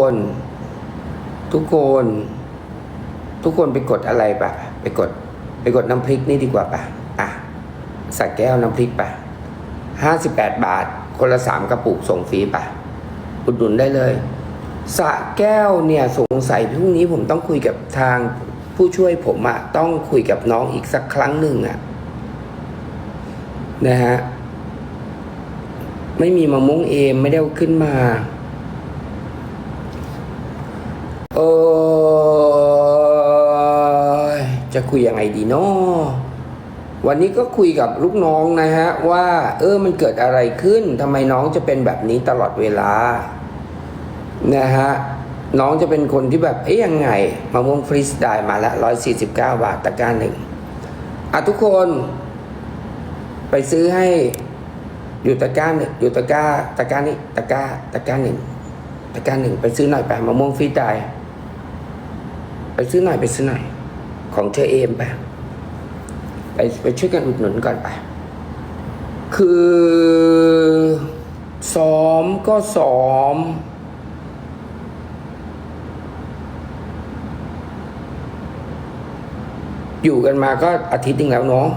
คน ทุกคน ทุกคนไปกดอะไรปะไปกด ไปกดน้ำพริกนี่ดีกว่าปะอะใส่แก้วน้ำพริกปะห้าสิบแปดบาท คนละสามกระปุกส่งฟรีปะอุดหนุนได้เลยสะแก้วเนี่ยสงสัยพรุ่งนี้ผมต้องคุยกับทางผู้ช่วยผมอะต้องคุยกับน้องอีกสักครั้งหนึ่งอะนะฮะไม่มีมะม่วงเอมไม่ได้ขึ้นมา เออจะคุยยังไงดีเนาะวันนี้ก็คุยกับลูกน้องนะฮะ ว่า เออมันเกิดอะไรขึ้นทำไมน้องจะเป็นแบบนี้ตลอดเวลานะฮะน้องจะเป็นคนที่แบบเอ๊ยยังไงมะม่วงฟรีสไตล์มาละร้อยสี่สิบเก้าบาทตะกร้าหนึ่งอะทุกคน ไปซื้อให้อยู่ตะกร้าหนึ่งอยู่ตะกร้าตะกร้านี้ตะกร้าตะกร้าหนึ่งตะกร้าหนึ่งไปซื้อหน่อยไปมะม่วงฟรีสไตล์ ไปซื้อหน่อยไปซื้อหน่อยของเธอเอมไปไปไปช่วยกันอุดหนุนก่อนไป คือซ้อมก็ซ้อม อยู่กันมาก็อาทิตย์นึงแล้วเนาะ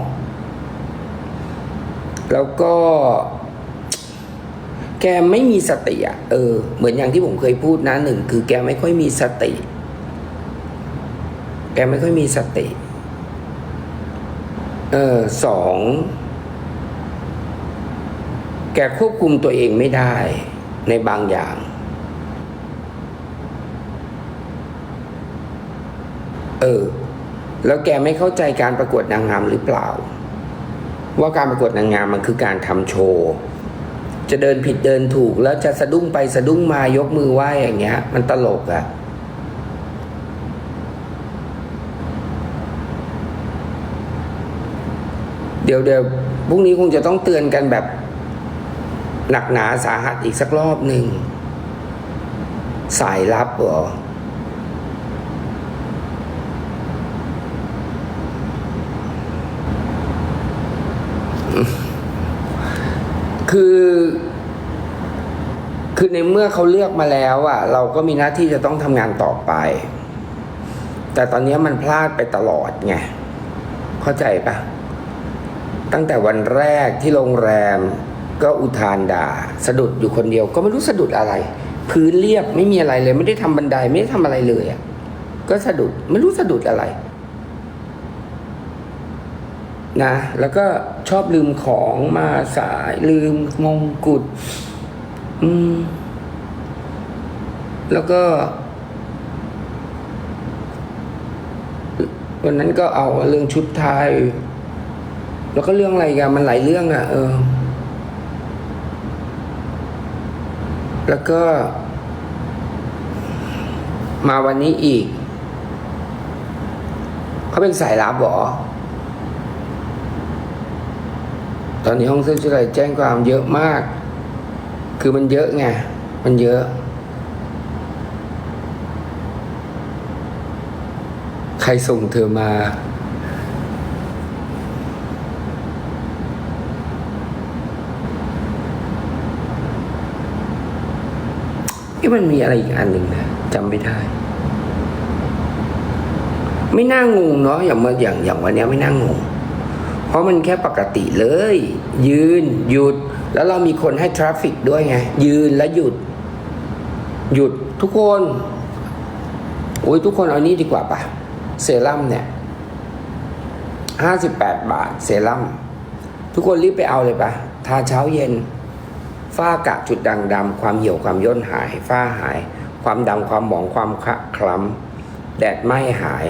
แล้วก็ แกไม่มีสติอะเออ เหมือนอย่างที่ผมเคยพูดนะหนึ่งคือแกไม่ค่อยมีสติ แกไม่ค่อยมีสติ เออสอง แกควบคุมตัวเองไม่ได้ในบางอย่าง เออ แล้วแกไม่เข้าใจการประกวดนางงามหรือเปล่า ว่าการประกวดนางงามมันคือการทำโชว์จะเดินผิดเดินถูกแล้วจะสะดุ้งไปสะดุ้งมายกมือไหว้อย่างเงี้ย มันตลกอะ เดี๋ยวเดี๋ยวพรุ่งนี้คงจะต้องเตือนกันแบบ หนักหนาสาหัสอีกสักรอบหนึ่ง สายลับเหรอคือคือในเมื่อเขาเลือกมาแล้วอะ เราก็มีหน้าที่จะต้องทำงานต่อไป แต่ตอนนี้มันพลาดไปตลอดไง เข้าใจปะ ตั้งแต่วันแรกที่โรงแรมก็อุทานด่า สะดุดอยู่คนเดียวก็ไม่รู้สะดุดอะไร พื้นเรียบไม่มีอะไรเลย ไม่ได้ทำบันไดไม่ได้ทำอะไรเลยอะก็สะดุดไม่รู้สะดุดอะไรนะแล้วก็ชอบลืมของมาสายลืมมงกุฎอืม แล้วก็ วันนั้นก็เอาเรื่องชุดไทย แล้วก็เรื่องอะไรกันมันหลายเรื่องอะ่ะ เออ แล้วก็ มาวันนี้อีก เขาเป็นสายลับเหรอ ตอนนี้ห้องเสื้อชุดอะไรแจ้งความเยอะมาก คือมันเยอะไง มันเยอะใครส่งเธอมา เอ๊ะมันมีอะไรอีกอันหนึ่งนะจำไม่ได้ ไม่น่างงเนาะอย่างมาอย่างอย่างวันนี้ไม่น่างง เพราะมันแค่ปกติเลย ยืนหยุด แล้วเรามีคนให้ทราฟฟิกด้วยไง ยืนแล้วหยุด หยุดทุกคนโอ้ยทุกคนเอานี้ดีกว่าปะเซรั่มเนี่ยห้าสิบแปดบาทเซรั่มทุกคนรีบไปเอาเลยปะทาเช้าเย็น ฝ้ากะจุดด่างดำความเหี่ยวความย่นหาย ฝ้าหาย ความดำความหมองความคะคล้ำแดดไหม้หาย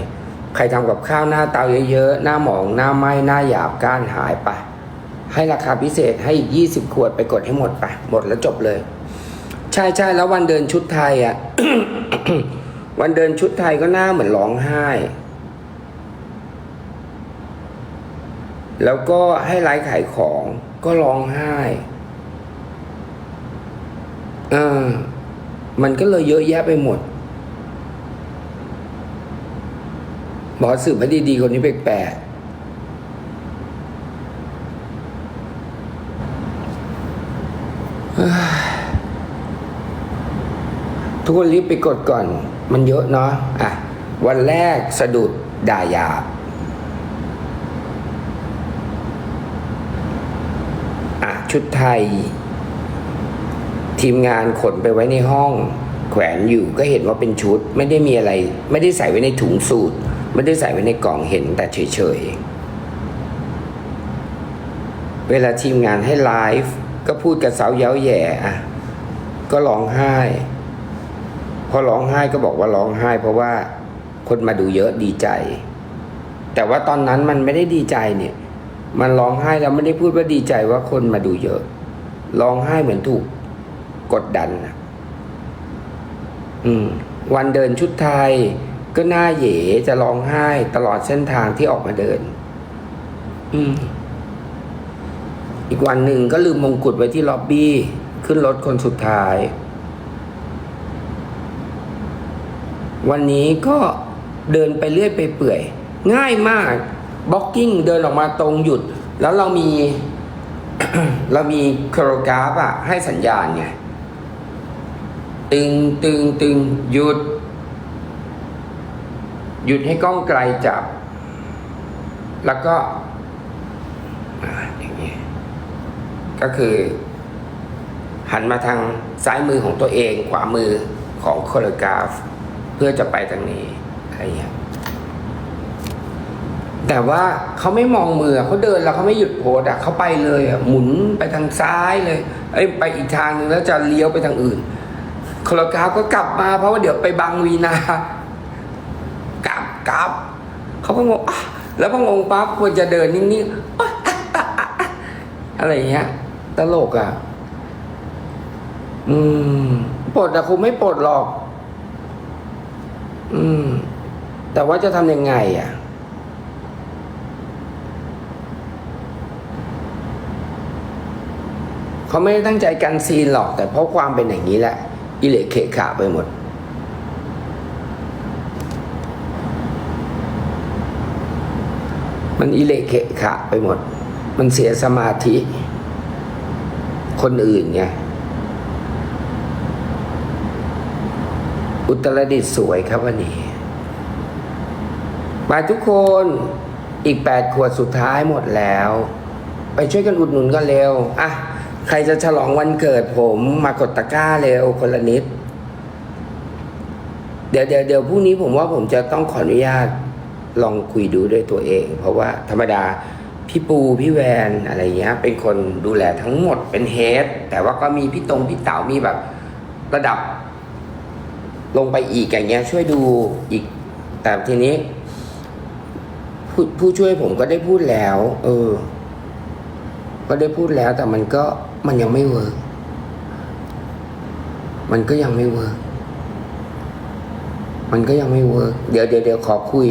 ใครทำกับข้าวหน้าเตาเยอะๆ หน้าหมองหน้าไหม้หน้าหยาบก้านหายไป ให้ราคาพิเศษให้อีกยี่สิบขวดไปกดให้หมดไป หมดแล้วจบเลย ใช่ใช่แล้ววันเดินชุดไทยอะ วันเดินชุดไทยก็หน้าเหมือนร้องไห้แล้วก็ให้ไลฟ์ขายของก็ร้องไห้ ออมันก็เลยเยอะแยะไปหมด บอกสืบให้ดีๆคนนี้แปลกๆทุกคนรีบไปกดก่อน มันเยอะเนาะอะ วันแรกสะดุดด่ายาบอะ ชุดไทย ทีมงานขนไปไว้ในห้อง แขวนอยู่ก็เห็นว่าเป็นชุด ไม่ได้มีอะไร ไม่ได้ใส่ไว้ในถุงสูตร ไม่ได้ใส่ไว้ในกล่องเห็นแต่เฉยๆ เวลาทีมงานให้ไลฟ์ก็พูดกับสาวเย้าแย่อะก็ร้องไห้ พอร้องไห้ก็บอกว่าร้องไห้ เพราะว่าคนมาดูเยอะดีใจ แต่ว่าตอนนั้นมันไม่ได้ดีใจเนี่ย มันร้องไห้แล้วไม่ได้พูดว่าดีใจว่าคนมาดูเยอะ ร้องไห้เหมือนถูก กดดันนะอืม วันเดินชุดไทย ก็หน้าเหยจะร้องไห้ตลอดเส้นทางที่ออกมาเดิน อืม อีกวันหนึ่งก็ลืมมงกุฎไว้ที่ล็อบบี้ ขึ้นรถคนสุดท้าย วันนี้ก็เดินไปเรื่อยไปเปื่อย ง่ายมากบ็อกกิ้งเดินออกมาตรงหยุด แล้วเรามี เรามีโครกราฟอะให้สัญญาณไง ตึงตึงตึงหยุด หยุดให้กล้องไกลจับ แล้วก็อย่างนี้ก็คือ หันมาทางซ้ายมือของตัวเอง ขวามือของโคโรกราฟ เพื่อจะไปทางนี้อะไรอย่างนี้แต่ว่าเขาไม่มองมือเขาเดินแล้วเขาไม่หยุดโพสอะเขาไปเลยอะหมุนไปทางซ้ายเลย เอ้ยไปอีกทางนึงแล้วจะเลี้ยวไปทางอื่น โคโรกราฟก็กลับมาเพราะว่าเดี๋ยวไปบางวีนากลับกลับเขาก็งงแล้วพองงปั๊บควรจะเดินนิ่งๆอะไรอย่างเงี้ยตลกอะ อืมปลดอะคงไม่ปลดหรอก อืม แต่ว่าจะทำยังไงอะเขาไม่ได้ตั้งใจกันซีนหรอก แต่เพราะความเป็นอย่างนี้แหละ อิเละเขะขะไปหมด มันอิเละเขะขะไปหมด มันเสียสมาธิ คนอื่นไงอุตรดิตสวยครับวันนี้ มาทุกคนอีกแปดขวดสุดท้ายหมดแล้ว ไปช่วยกันอุดหนุนกันเร็ว อะ ใครจะฉลองวันเกิดผมมากดตะกร้าเร็วคนละนิด เดี๋ยวเดี๋ยวเดี๋ยวพรุ่งนี้ผมว่าผมจะต้องขออนุญาตลองคุยดูด้วยตัวเอง เพราะว่าธรรมดาพี่ปูพี่แวนอะไรเงี้ย เป็นคนดูแลทั้งหมดเป็นเฮดแต่ว่าก็มีพี่ตรงพี่เต๋ามีแบบ ระดับ ลงไปอีกอย่างเงี้ย ช่วยดูอีก แต่ทีนี้ผู้ผู้ช่วยผมก็ได้พูดแล้ว เออ ก็ได้พูดแล้วแต่มันก็ มันยังไม่เวิร์กมันก็ยังไม่เวิร์กมันก็ยังไม่เวิร์กเดี๋ยวเดี๋ยวเดี๋ยวขอคุย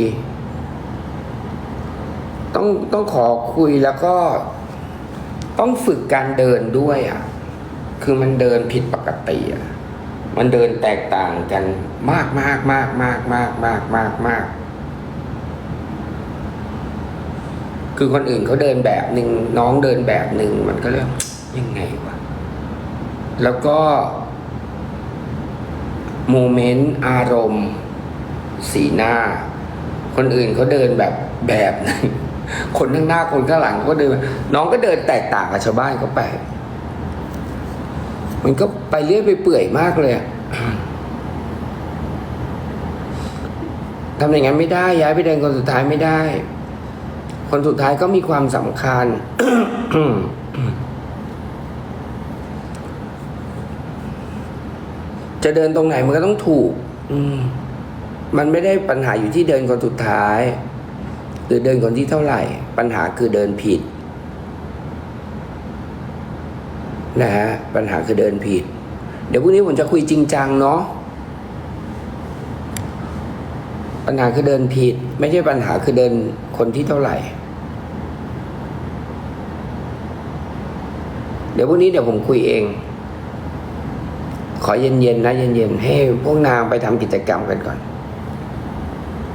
ต้องต้องขอคุยแล้วก็ ต้องฝึกการเดินด้วยอะ คือมันเดินผิดปกติอะ มันเดินแตกต่างกันมากมากมากมากมากมากมากมากคือคนอื่นเขาเดินแบบหนึ่งน้องเดินแบบหนึ่งมันก็เรื่อง ยังไงวะแล้วก็โมเมนต์อารมณ์ สีหน้า คนอื่นเขาเดินแบบแบบหนึงคนข้างหน้าคนข้างหลังก็เดิน น้องก็เดินแตกต่างกับชาวบ้านเขาไป มันก็ไปเรื่อยไปเปื่อยมากเลยทำอย่างนั้นไม่ได้ย้ายไปเดินคนสุดท้ายไม่ได้ คนสุดท้ายก็มีความสำคัญ จะเดินตรงไหนมันก็ต้องถูก อืม มันไม่ได้ปัญหาอยู่ที่เดินคนสุดท้าย หรือเดินคนที่เท่าไหร่ ปัญหาคือเดินผิด นะฮะปัญหาคือเดินผิด เดี๋ยวพรุ่งนี้ผมจะคุยจริงจังเนาะปัญหาคือเดินผิด ไม่ใช่ปัญหาคือเดินคนที่เท่าไหร่ เดี๋ยวพรุ่งนี้เดี๋ยวผมคุยเอง ขอเย็นๆนะเย็นๆให้พวกนางไปทำกิจกรรมกันก่อน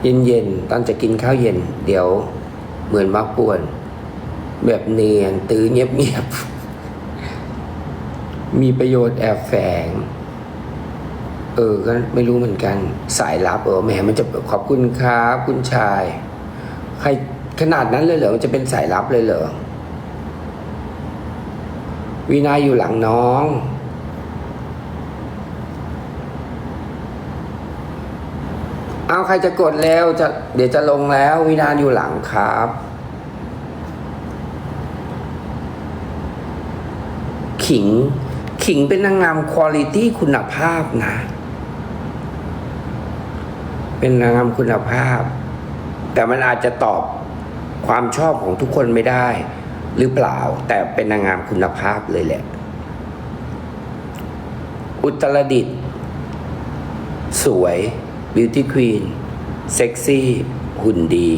เย็นๆตอนจะกินข้าวเย็น เดี๋ยวเหมือนมาป่วน แบบเนียนตื้อเงียบๆมีประโยชน์แอบแฝง เออก็ไม่รู้เหมือนกัน สายลับเออแหมมันจะขอบคุณครับคุณชาย ใครขนาดนั้นเลยเหรอมันจะเป็นสายลับเลยเหรอวีนาอยู่หลังน้อง เอาใครจะกดแล้วจะเดี๋ยวจะลงแล้ววินาอยู่หลังครับ ขิง ขิงเป็นนางงามคุณ i t y คุณภาพนะ เป็นนางงามคุณภาพ แต่มันอาจจะตอบความชอบของทุกคนไม่ได้ หรือเปล่า แต่เป็นนางงามคุณภาพเลยแหละ อุตรดิตสวย บิวตี้ควีนเซ็กซี่ หุ่นดี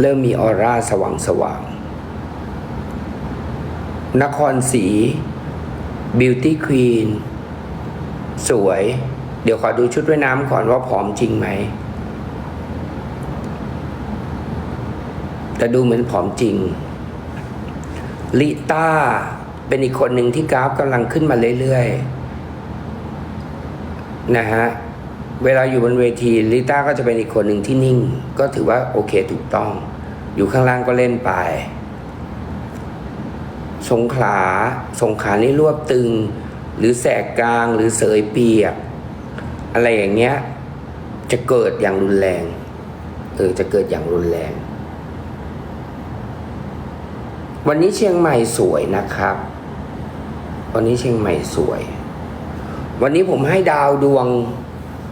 เริ่มมีออร่าสว่างสว่างๆนครศรีบิวตี้ควีนสวย เดี๋ยวขอดูชุดว่ายน้ำก่อนว่าผอมจริงไหม แต่ดูเหมือนผอมจริง ลิต้าเป็นอีกคนหนึ่งที่กราฟกำลังขึ้นมาเรื่อยๆ นะฮะ เวลาอยู่บนเวทีลิต้าก็จะเป็นอีกคนหนึ่งที่นิ่ง ก็ถือว่าโอเคถูกต้อง อยู่ข้างล่างก็เล่นไปสงขาสงขานี่รวบตึง หรือแสกกลางหรือเสยเปียก อะไรอย่างเงี้ย จะเกิดอย่างรุนแรงเออจะเกิดอย่างรุนแรง วันนี้เชียงใหม่สวยนะครับ วันนี้เชียงใหม่สวย วันนี้ผมให้ดาวดวง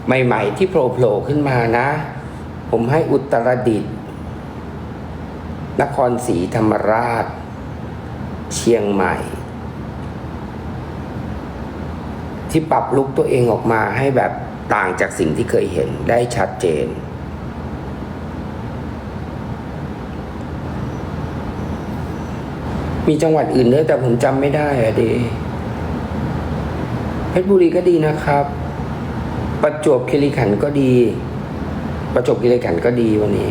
ใหม่ๆที่โผล่ขึ้นมานะ ผมให้อุตรดิตถ์นครศรีธรรมราช เชียงใหม่ ที่ปรับลุกตัวเองออกมาให้แบบต่างจากสิ่งที่เคยเห็นได้ชัดเจน มีจังหวัดอื่นด้วยแต่ผมจำไม่ได้อะดี เพชรบุรีก็ดีนะครับ ประจวบคีรีขันธ์ก็ดี ประจวบคีรีขันธ์ก็ดีวันนี้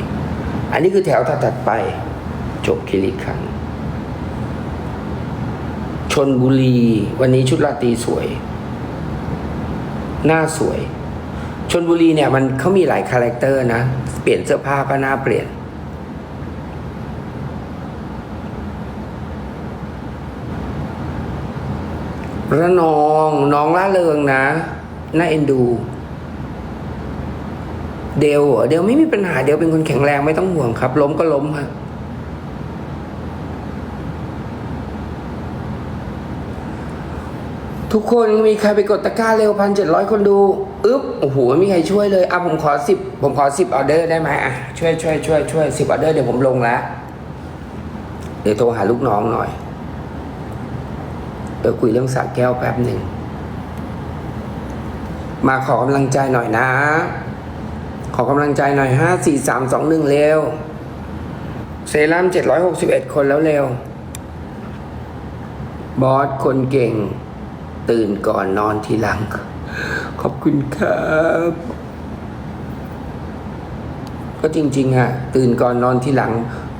อันนี้คือแถวถัดไป จบคีรีขันธ์ชนบุรี วันนี้ชุดราตรีสวย หน้าสวย ชนบุรีเนี่ยมันเขามีหลายคาแรคเตอร์นะ เปลี่ยนเสื้อผ้าก็น่าเปลี่ยนระนองน้องล่าเริงนะ น่าเอ็นดู เดวเหรอเดวไม่มีปัญหาเดวเป็นคนแข็งแรงไม่ต้องห่วงครับ ล้มก็ล้มฮะทุกคนมีใครไปกดตะกร้าเร็วพันเจ็ดร้อยคนดูอึ๊บโอ้โหไม่มีใครช่วยเลยอะผมขอสิบผมขอสิบออเดอร์ได้ไหมอะช่วยช่วยช่วยช่วยสิบออเดอร์เดี๋ยวผมลงแล้วเดี๋ยวโทรหาลูกน้องหน่อยเดี๋ยวคุยเรื่องสระแก้วแป๊บหนึ่งมาขอกำลังใจหน่อยนะ ขอกำลังใจหน่อยห้าสี่สามสองหนึ่งเร็ว เซรั่มเจ็ดร้อยหกสิบเอ็ดคนแล้วเร็ว บอสคนเก่ง ตื่นก่อนนอนทีหลัง ขอบคุณครับ ก็จริงๆอะตื่นก่อนนอนทีหลัง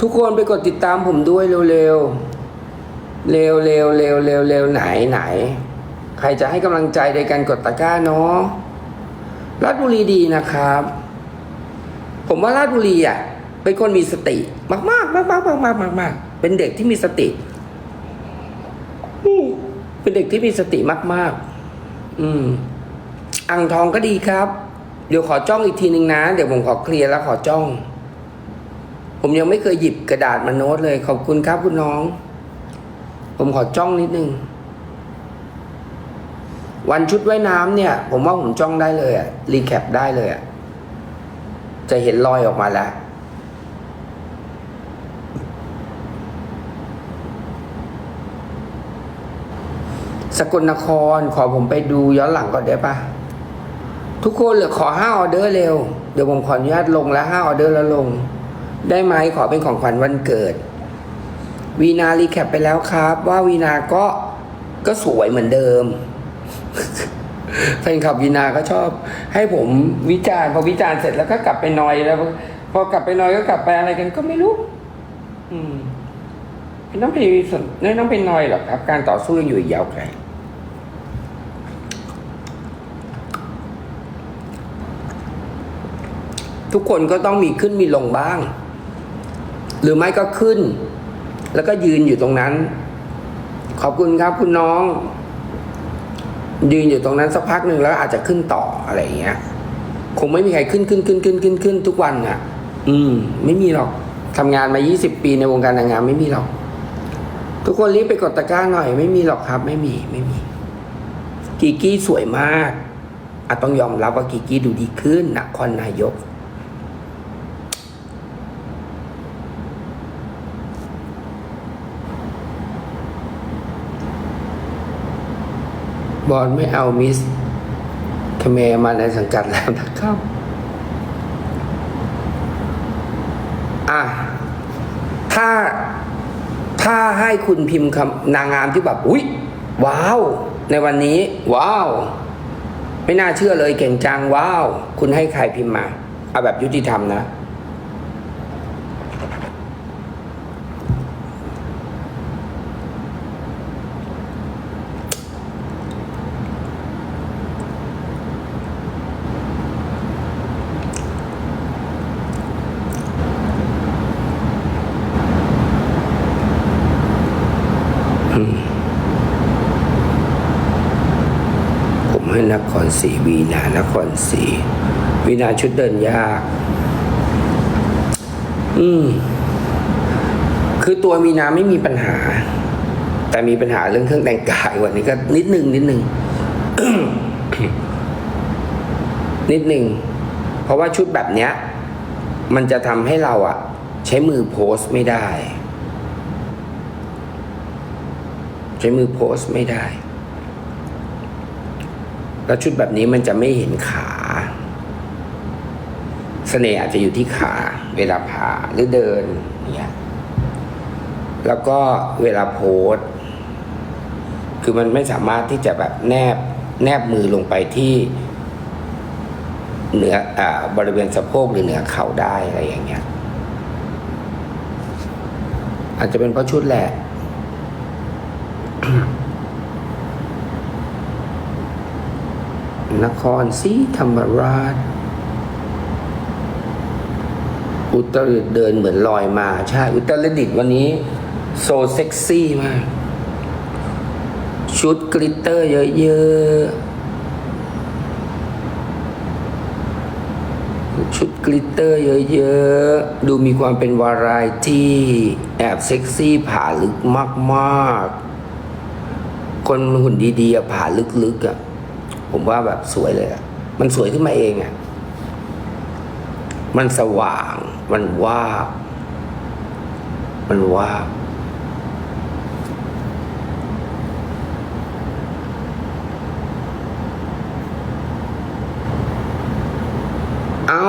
ทุกคนไปกดติดตามผมด้วยเร็วๆ เร็วเร็วเร็วเร็วเร็วไหนไหน ใครจะให้กำลังใจในการกดตะกร้าเนาะราชบุรีดีนะครับ ผมว่าราชบุรีอะเป็นคนมีสติมากมากมากมากมากมากมากมากเป็นเด็กที่มีสติเป็นเด็กที่มีสติมาก ๆ อืม อ่างทองก็ดีครับ เดี๋ยวขอจ้องอีกทีหนึ่งนะ เดี๋ยวผมขอเคลียร์แล้วขอจ้อง ผมยังไม่เคยหยิบกระดาษมาโน้ตเลย ขอบคุณครับคุณน้อง ผมขอจ้องนิดนึงวันชุดว่ายน้ำเนี่ย ผมว่าผมจ้องได้เลยอะรีแคปได้เลยอะ จะเห็นรอยออกมาแล้ว สกลนครขอผมไปดูย้อนหลังก่อนได้ปะทุกคนเหลือขอห้าออเดอร์เร็ว เดี๋ยวผมขออนุญาตลงแล้วห้าออเดอร์แล้วลง ได้ไหมขอเป็นของขวัญวันเกิด วีนารีแคปไปแล้วครับ ว่าวีนาก็ก็สวยเหมือนเดิม แฟนคลับวีนาก็ชอบให้ผมวิจารณ์พอวิจารณ์เสร็จแล้วก็กลับไปนอยแล้ว พอกลับไปนอยก็กลับไปอะไรกันก็ไม่รู้ อืมไม่ต้องไปสนไม่ต้องไปนอยหรอกครับ การต่อสู้ยังอยู่ยาวไกลทุกคนก็ต้องมีขึ้นมีลงบ้าง หรือไม่ก็ขึ้น แล้วก็ยืนอยู่ตรงนั้น ขอบคุณครับคุณน้อง ยืนอยู่ตรงนั้นสักพักหนึ่งแล้วอาจจะขึ้นต่ออะไรอย่างเงี้ย คงไม่มีใครขึ้นขึ้นขึ้นขึ้นขึ้นขึ้นทุกวันอะ อืม ไม่มีหรอกทำงานมา 20 ปีในวงการนางงามไม่มีหรอก ทุกคนรีบไปกดตะกร้าหน่อย ไม่มีหรอกครับ ไม่มีไม่มี กีกี้สวยมากอาจต้องยอมรับว่ากีกี้ดูดีขึ้นนครนายก บอลไม่เอามิสคเมมาในสังกัดแล้วนะครับ อะ ถ้าถ้าให้คุณพิมพ์คำนางงามที่แบบอุ๊ย ว้าว ในวันนี้ ว้าว ไม่น่าเชื่อเลยเก่งจังว้าว คุณให้ใครพิมพ์มา เอาแบบยุติธรรมนะ ผมให้ีวีนานครศรีวีนาชุดเดินยาก อืม คือตัววีนาไม่มีปัญหา แต่มีปัญหาเรื่องเครื่องแต่งกายวันนี้ก็นิดหนึ่งนิดหนึ่งนิดหนึ่งเพราะว่าชุดแบบเนี้ย มันจะทำให้เราอะใช้มือโพสไม่ได้ ใช้มือโพสไม่ได้ แล้วชุดแบบนี้มันจะไม่เห็นขาเสน่ห์อาจจะอยู่ที่ขา เวลาผ่าหรือเดินเนี่ยแล้วก็เวลาโพสคือมันไม่สามารถที่จะแบบแนบแนบมือลงไปที่เหนืออ่าบริเวณสะโพกหรือเหนือเข่าได้อะไรอย่างเงี้ย อาจจะเป็นเพราะชุดแหละ นครศรีธรรมราช อุตรดิตเดินเหมือนลอยมา ใช่ อุตรดิตวันนี้โซเซ็กซี่มาก ชุดกลิตเตอร์เยอะๆ ชุดกลิตเตอร์เยอะๆ ดูมีความเป็นวารายที่แอบเซ็กซี่ผ่าลึกมากๆ คนหุ่นดีๆผ่าลึกๆอะ ผมว่าแบบสวยเลยอะมันสวยขึ้นมาเองอะมันสว่าง มันว่ามันว่าเอา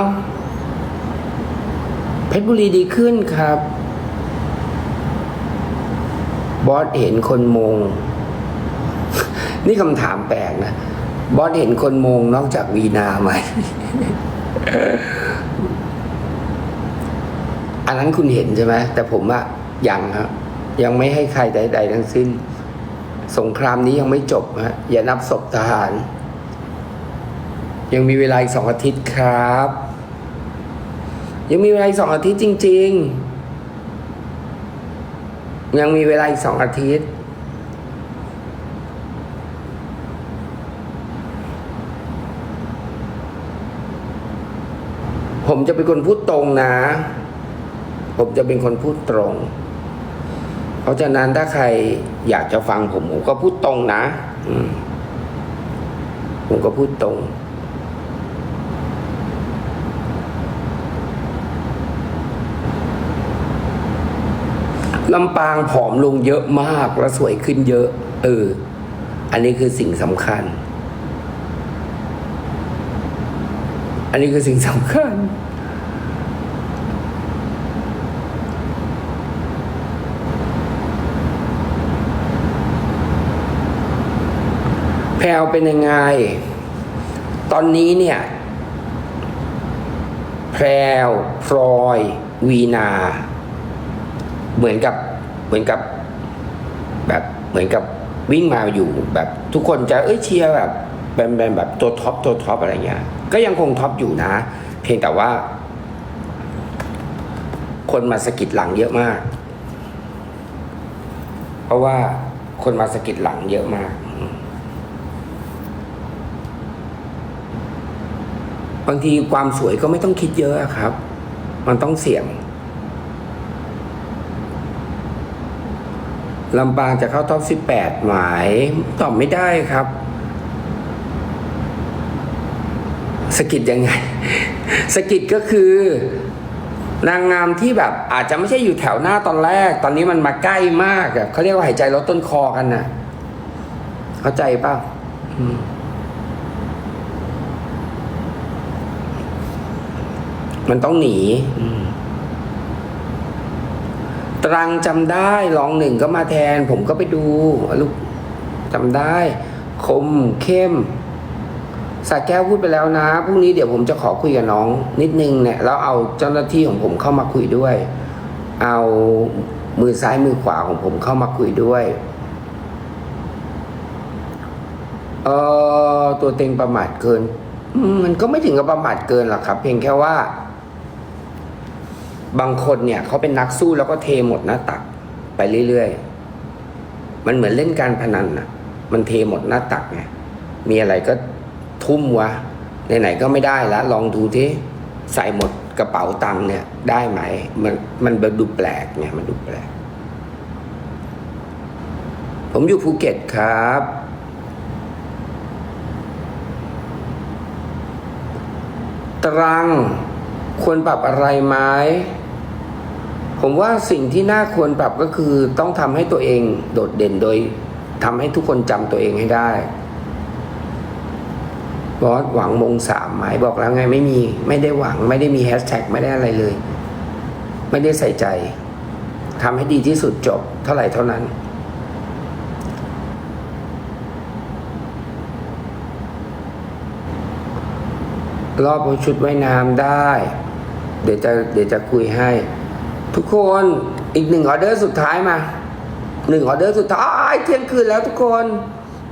เพชรบุรีดีขึ้นครับ บอสเห็นคนมง นี่คำถามแปลกนะ บอสเห็นคนมงนอกจากวีนาไหม อันนั้นคุณเห็นใช่ไหม แต่ผมอะยังครับ ยังไม่ให้ใครใด ๆ ทั้งสิ้น สงครามนี้ยังไม่จบฮะ อย่านับศพทหาร ยังมีเวลาอีกสองอาทิตย์ครับ ยังมีเวลาอีกสองอาทิตย์จริง ๆ ยังมีเวลาอีกสองอาทิตย์ ผมจะเป็นคนพูดตรงนะ ผมจะเป็นคนพูดตรง เพราะฉะนั้นถ้าใครอยากจะฟังผมผมก็พูดตรงนะผมก็พูดตรง ลำปางผอมลงเยอะมากและสวยขึ้นเยอะ เออ อันนี้คือสิ่งสำคัญ อันนี้คือสิ่งสำคัญ แพลวเป็นยังไง ตอนนี้เนี่ย แพรวพลอย วีนา เหมือนกับเหมือนกับแบบเหมือนกับวิ่งมาอยู่แบบทุกคนจะเอ้ยเชียร์แบบเป็นเป็นแบบตัวท็อปตัวท็อปอะไรเงี้ย ก็ยังคงท็อปอยู่นะ เพียงแต่ว่า คนมาสกิดหลังเยอะมาก เพราะว่าคนมาสกิดหลังเยอะมาก บางทีความสวยก็ไม่ต้องคิดเยอะครับ มันต้องเสี่ยงลำปางจะเข้าท็อป 18 หมาย ตอบไม่ได้ครับ สกิดยังไง สกิดก็คือ นางงามที่แบบอาจจะไม่ใช่อยู่แถวหน้าตอนแรก ตอนนี้มันมาใกล้มากอะเขาเรียกว่าหายใจลดต้นคอกันนะเข้าใจป่าอืม มันต้องหนีอืมตรังจำได้รองหนึ่งก็มาแทน ผมก็ไปดูลูกจำได้ คมเข้มสาแก้วพูดไปแล้วนะพรุ่งนี้เดี๋ยวผมจะขอคุยกับน้อง นิดนึงเนี่ยแล้วเอาเจ้าหน้าที่ของผมเข้ามาคุยด้วย เอามือซ้ายมือขวาของผมเข้ามาคุยด้วยเออตัวเต็งประมาทเกินอืมมันก็ไม่ถึงกับประมาทเกินหรอกครับ เพียงแค่ว่า บางคนเนี่ยเขาเป็นนักสู้แล้วก็เทหมดหน้าตักไปเรื่อยๆ มันเหมือนเล่นการพนันน่ะมันเทหมดหน้าตักไงมีอะไรก็ทุ่มวะไหนๆก็ไม่ได้แล้วลองดูที่ใส่หมดกระเป๋าตังค์เนี่ย ได้ไหม มันมันดูแปลกไงมันดูแปลก ผมอยู่ภูเก็ตครับตรังควรปรับอะไรไหม ผมว่าสิ่งที่น่าควรปรับก็คือต้องทำให้ตัวเองโดดเด่นโดยทำให้ทุกคนจำตัวเองให้ได้บอสหวังมงสามหมายบอกแล้วไงไม่มี ไม่ได้หวัง ไม่ได้มีแฮชแท็กไม่ได้อะไรเลย ไม่ได้ใส่ใจทำให้ดีที่สุดจบเท่าไหร่เท่านั้น รอบชุดว่ายน้ำได้ เดี๋ยวจะเดี๋ยวจะคุยให้ ทุกคนอีกหนึ่งออเดอร์สุดท้ายมาหนึ่งออเดอร์สุดท้ายเที่ยงคืนแล้วทุกคน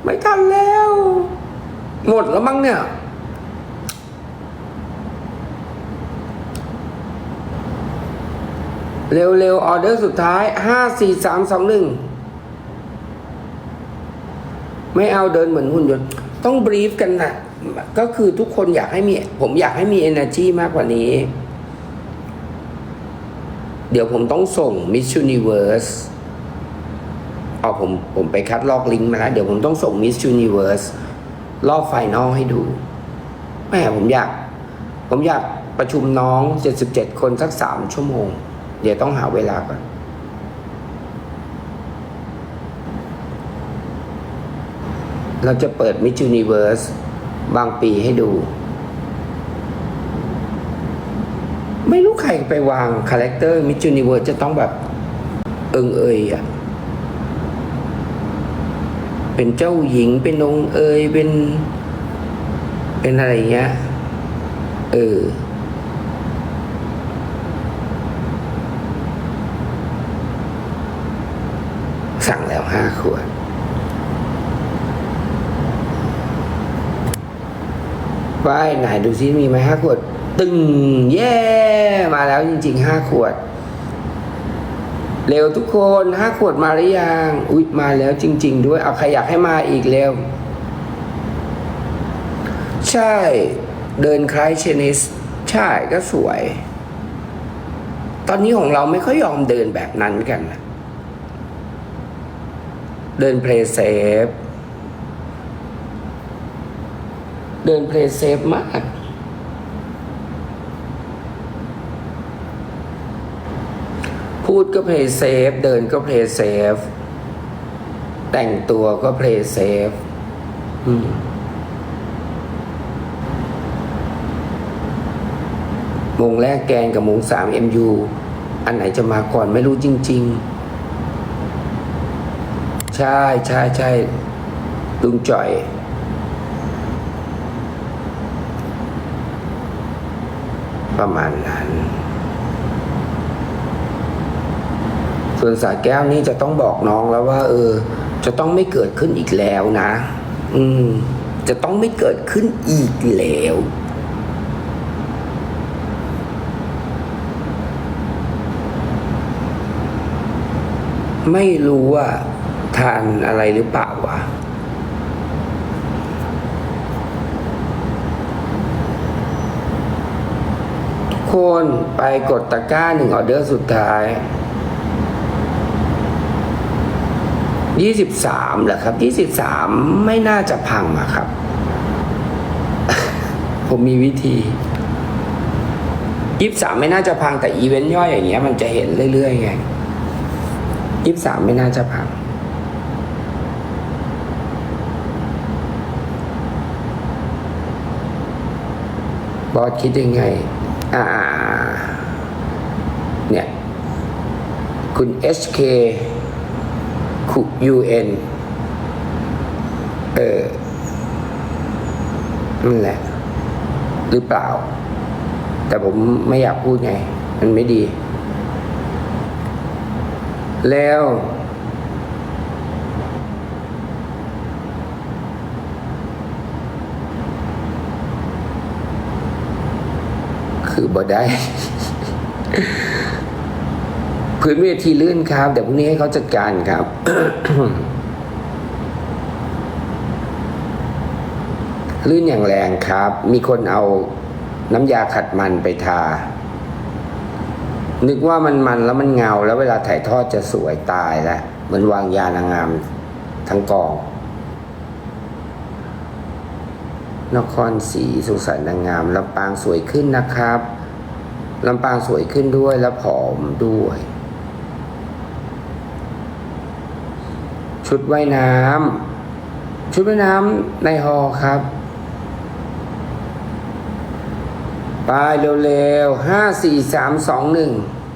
ไม่ทันแล้ว หมดแล้วมั้งเนี่ยเร็วๆออเดอร์สุดท้ายห้าสี่สามสองหนึ่งไม่เอาเดินเหมือนหุ่นยนต์ต้องบรีฟกันนะก็คือทุกคนอยากให้มี ผมอยากให้มี energy มากกว่านี้ เดี๋ยวผมต้องส่ง Miss Universe เอาผมผมไปคัดลอกลิงก์มาแล้ว เดี๋ยวผมต้องส่ง Miss Universe รอบไฟนอลให้ดูแม่ผมอยาก ผมอยากประชุมน้อง 77 คนสักสามชั่วโมง เดี๋ยวต้องหาเวลาก่อนเราจะเปิด Miss Universe บางปีให้ดู ไม่รู้ใครไปวางคาแรคเตอร์ Miss Universe จะต้องแบบเอิงเอยอะเป็นเจ้าหญิงเป็นองเอยเป็น เป็นอะไรเงี้ยเออสั่งแล้วห้าขวดไปไหนดูซิมีไหมห้าขวด ตึงเย่มาแล้วจริงๆห้าขวด เร็วทุกคนห้าขวดมาหรือยังอุ๊ยมาแล้วจริง ๆ ด้วยเอาใครอยากให้มาอีกเร็ว ใช่ เดินคล้ายเชนิส ใช่ก็สวย ตอนนี้ของเราไม่ค่อยยอมเดินแบบนั้นกันนะเดินเพลย์เซฟ เดินเพลย์เซฟมาก พูดก็เพลย์เซฟเดินก็เพลย์เซฟแต่งตัวก็เพลย์เซฟอืมโมงแรกแกนกับโมงสามเอ็มยูอันไหนจะมาก่อนไม่รู้จริง ๆ ใช่ใช่ใช่ลุงจ่อยประมาณนั้น ส่ วนสาแก้วนี่จะต้องบอกน้องแล้วว่า เออ จะต้องไม่เกิดขึ้นอีกแล้วนะ อืม จะต้องไม่เกิดขึ้นอีกแล้วไม่รู้ว่าทานอะไรหรือเปล่าวะ ทุกคนไปกดตะกร้าหนึ่งออเดอร์สุดท้าย ยี่สิบสามเหรอครับยี่สิบสามไม่น่าจะพังอะครับ ผมมีวิธียี่สามไม่น่าจะพังแต่อีเวนต์ย่อยอย่างเงี้ยมันจะเห็นเรื่อยๆไงยี่สามไม่น่าจะพังบอสคิดยังไง อ่า เนี่ย คุณ HK คุ UN เออนั่นแหละ หรือเปล่า แต่ผมไม่อยากพูดไง มันไม่ดี แล้ว คือบ่ได้ พื้นเวทีลื่นครับ เดี๋ยวพรุ่งนี้ให้เขาจัดการครับลื่นอย่างแรงครับ มีคนเอาน้ำยาขัดมันไปทา นึกว่ามันมันแล้วมันเงา แล้วเวลาถ่ายทอดจะสวยตายแล้วเหมือนวางยานางงามทั้งกอง นครศรีสุขสันต์นางงามลำปางสวยขึ้นนะครับลำปางสวยขึ้นด้วยและผอมด้วย ชุดว่ายน้ำชุดว่ายน้ำในฮอครับไปเร็วๆห้าสี่สามสองหนึ่ง